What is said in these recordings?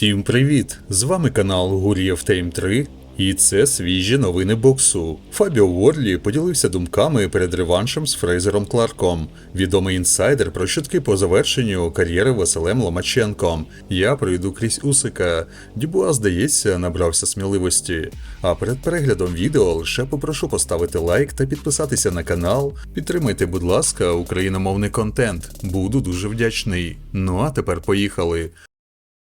Всім привіт! З вами канал Гур'єв Тейм 3 і це свіжі новини боксу. Фабіо Уорлі поділився думками перед реваншем з Фрейзером Кларком. Відомий інсайдер про чутки по завершенню кар'єри Василем Ломаченком. Я пройду крізь Усика. Дюбуа, здається, набрався сміливості. А перед переглядом відео лише попрошу поставити лайк та підписатися на канал. Підтримайте, будь ласка, україномовний контент. Буду дуже вдячний. Ну а тепер поїхали.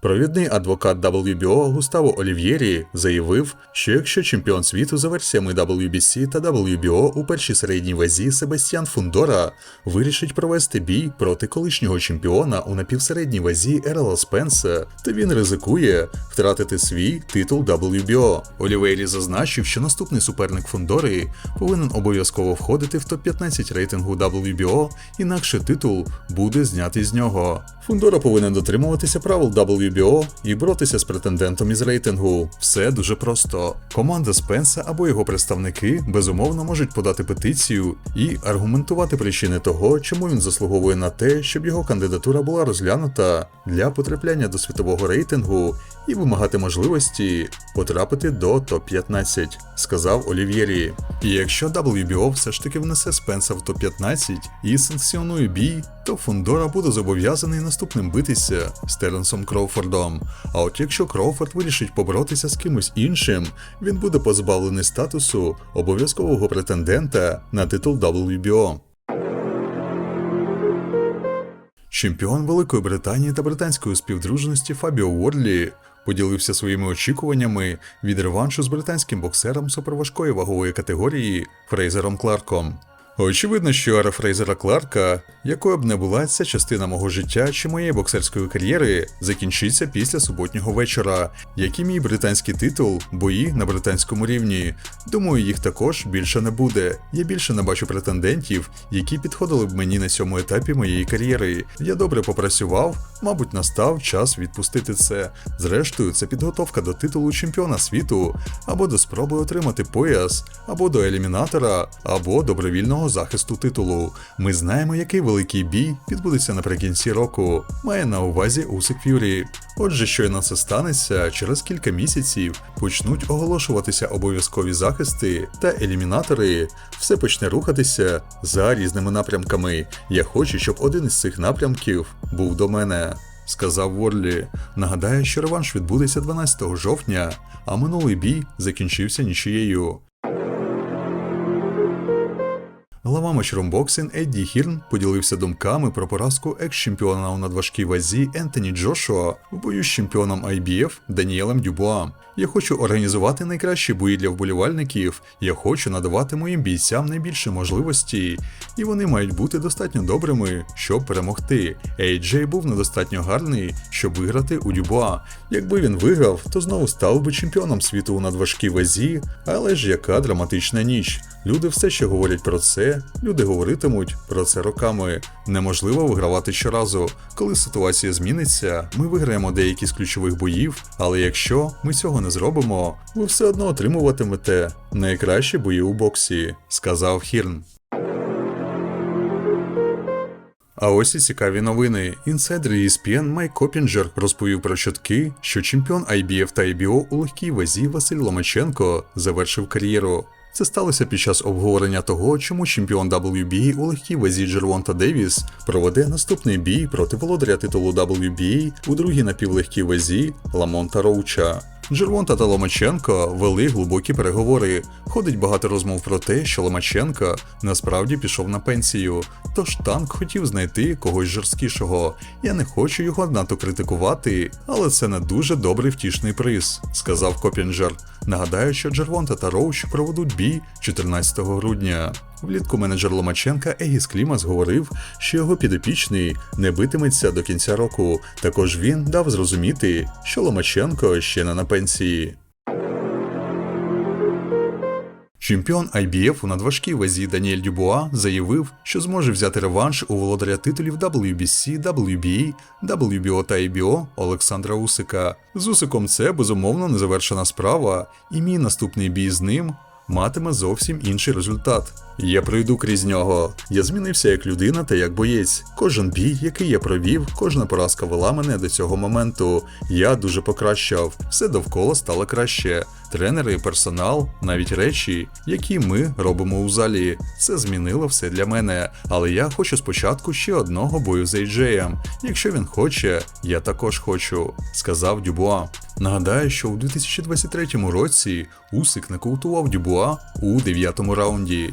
Провідний адвокат WBO Густаво Олів'єрі заявив, що якщо чемпіон світу за версіями WBC та WBO у першій середній вазі Себастьян Фундора вирішить провести бій проти колишнього чемпіона у напівсередній вазі Ерла Спенса, то він ризикує втратити свій титул WBO. Олівєрі зазначив, що наступний суперник Фундори повинен обов'язково входити в топ-15 рейтингу WBO, інакше титул буде знятий з нього. Фундора повинен дотримуватися правил WBO і боротися з претендентом із рейтингу. Все дуже просто. Команда Спенса або його представники безумовно можуть подати петицію і аргументувати причини того, чому він заслуговує на те, щоб його кандидатура була розглянута для потрапляння до світового рейтингу і вимагати можливості потрапити до топ-15, сказав Олів'єрі. І якщо WBO все ж таки внесе Спенса в топ-15 і санкціонує бій, то Фундора буде зобов'язаний наступним битися з Теренсом Кроуфордом. А от якщо Кроуфорд вирішить поборотися з кимось іншим, він буде позбавлений статусу обов'язкового претендента на титул WBO. Чемпіон Великої Британії та британської співдружності Фабіо Уорлі поділився своїми очікуваннями від реваншу з британським боксером суперважкої вагової категорії Фрейзером Кларком. Очевидно, що ера Фрейзера Кларка, якою б не була ця частина мого життя чи моєї боксерської кар'єри, закінчиться після суботнього вечора, як і мій британський титул, бої на британському рівні. Думаю, їх також більше не буде. Я більше не бачу претендентів, які підходили б мені на цьому етапі моєї кар'єри. Я добре попрацював, мабуть, настав час відпустити це. Зрештою, це підготовка до титулу чемпіона світу, або до спроби отримати пояс, або до елімінатора, або добровільного захисту титулу. Ми знаємо, який великий бій відбудеться наприкінці року. Має на увазі Усик Ф'юрі. Отже, щойно це станеться, через кілька місяців почнуть оголошуватися обов'язкові захисти та елімінатори. Все почне рухатися за різними напрямками. Я хочу, щоб один із цих напрямків був до мене. Сказав Ворлі. Нагадаю, що реванш відбудеться 12 жовтня, а минулий бій закінчився нічиєю. Глава матчромбоксин Едді Хірн поділився думками про поразку екс-чемпіона у надважкій вазі Ентоні Джошуа в бою з чемпіоном IBF Даніелем Дюбуа. Я хочу організувати найкращі бої для вболівальників. Я хочу надавати моїм бійцям найбільше можливості, і вони мають бути достатньо добрими, щоб перемогти. AJ був недостатньо гарний, щоб виграти у Дюбуа. Якби він виграв, то знову став би чемпіоном світу у надважкій вазі, але ж яка драматична ніч. Люди все ще говорять про це, люди говоритимуть про це роками. Неможливо вигравати щоразу. Коли ситуація зміниться, ми виграємо деякі з ключових боїв, але якщо ми цього не зробимо, ви все одно отримуватимете найкращі бої у боксі, сказав Хірн. А ось і цікаві новини. Інсайдер ESPN Майк Копінджер розповів про чутки, що чемпіон IBF та IBO у легкій вазі Василь Ломаченко завершив кар'єру. Це сталося під час обговорення того, чому чемпіон WBA у легкій вазі Джервонта Девіс проведе наступний бій проти володаря титулу WBA у другій напівлегкій вазі Ламонта Роуча. Джервонта та Ломаченко вели глибокі переговори. Ходить багато розмов про те, що Ломаченко насправді пішов на пенсію. Тож танк хотів знайти когось жорсткішого. Я не хочу його надто критикувати, але це не дуже добрий втішний приз, сказав Копінджер. Нагадаю, що Джервонта та Роуч проведуть бій 14 грудня. Влітку менеджер Ломаченка Егіс Клімас говорив, що його підопічний не битиметься до кінця року. Також він дав зрозуміти, що Ломаченко ще не на пенсії. Чемпіон IBF у надважкій вазі Даніель Дюбуа заявив, що зможе взяти реванш у володаря титулів WBC, WBA, WBO та IBO Олександра Усика. З Усиком це безумовно незавершена справа, і мій наступний бій з ним матиме зовсім інший результат. Я пройду крізь нього. Я змінився як людина та як боєць. Кожен бій, який я провів, кожна поразка вела мене до цього моменту. Я дуже покращав. Все довкола стало краще. Тренери персонал, навіть речі, які ми робимо у залі. Це змінило все для мене. Але я хочу спочатку ще одного бою з Ейджеєм. Якщо він хоче, я також хочу, сказав Дюбуа. Нагадаю, що у 2023 році Усик нокаутував Дюбуа у дев'ятому раунді.